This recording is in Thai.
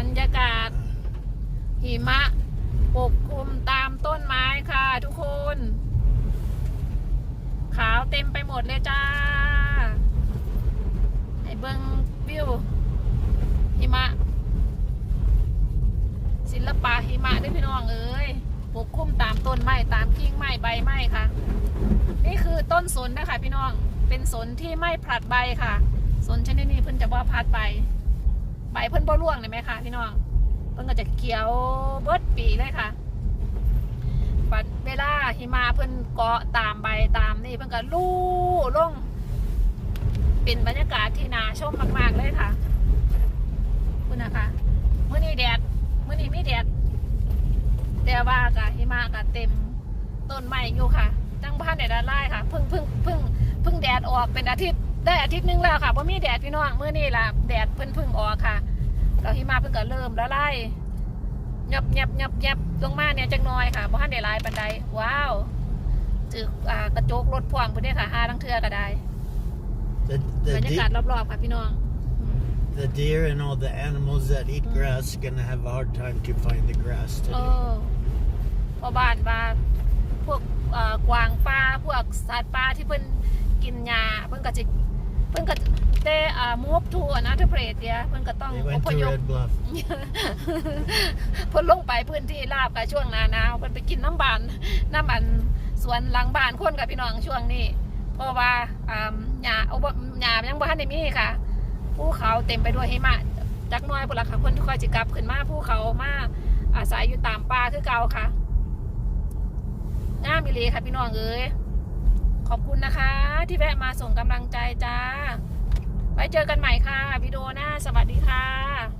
รรยากาศ หิมะปกคลุมตามต้นไม้ค่ะทุกคน ขาวเต็มไปหมดเลยจ้า ให้เบิ้งวิวหิมะ ศิลปะหิมะด้วยพี่น้องเอ้ยปกคลุมตามต้นไม้ตามกิ่งไม้ใบไม้ค่ะ นี่คือต้นสนนะคะพี่น้องเป็นสนที่ไม่ผลัดใบค่ะ สนชนิดนี้เพิ่นจะบ่าผลัดใบ ใบเพิ่นบ่ร่วงเลยไหมคะพี่น้องเพิ่นก็จะเขียวเบิดปีเลยค่ะปัดเวลาหิมะเพิ่นเกาะตามใบตามนี่เพิ่นก็ลู่ลง เป็นบรรยากาศที่น่าชมมากๆเลยค่ะคุณนะคะเมื่อนี้แดดเมื่อนี้มีแดดแต่ว่ากะหิมะกะเต็มต้นไม้อยู่ค่ะจังบ้านแดดไล่ค่ะเพิ่งเพิ่งเพิ่งเพิ่งแดดออกเป็นอาทิตย์ได้อาทิตย์นึงแล้วค่ะเพราะมีแดดพี่น้องเมื่อนี้ล่ะแดดเพิ่งเพิ่งออกค่ะแล้วหิมะเพิ่ง ก็เริ่มละลายยับยับยับยับลงมาเนี่ยจังน้อยค่ะบ้านได้หลายปันไดว้าวจึกอ่ากระจกรถพ่วงเพิ่นได้ค่ะหาทั้งเทือก็ได้ The, บร the, รยากาศ de- รอบๆค่ะพี่น้อง the deer and all the animals that eat grass gonna have a hard time to find the grass เอ today. อพอบ้านว่าพวกเอ่อกวางป่าพวกสัตว์ป่าที่เพิ่นกินหญ้าเพิ่นก็จะเพิ่นก็ ได้อ่ามูฟทูนะเทเพรตเดียเพิ่นก็ต้อง They อ went พ to ยพ Red Bluff. เพิ่นลงไปพื้นที่ราบกับช่วงหนาหนาวเพิ่นไปกินน้ำบานน้ำบันสวนหลังบ้านคนกับพี่น้องช่วงนี้ เพราะว่าอ่าหญ้าเอาบ่หญ้ายังบ่ทันได้มีค่ะภูเขาเต็มไปด้วยหิมะจักหน้อยพุ่นล่ะค่ะคนที่คอยสิกลับขึ้นมาภูเขามาอาศัยอยู่ตามป่าคือเก่าค่ะงามอีหลีค่ะพี่น้องเอ้ยขอบคุณนะคะ ที่แวะมาส่งกำลังใจจ้า ไว้เจอกันใหม่ค่ะวิดีโอหน้าสวัสดีค่ะ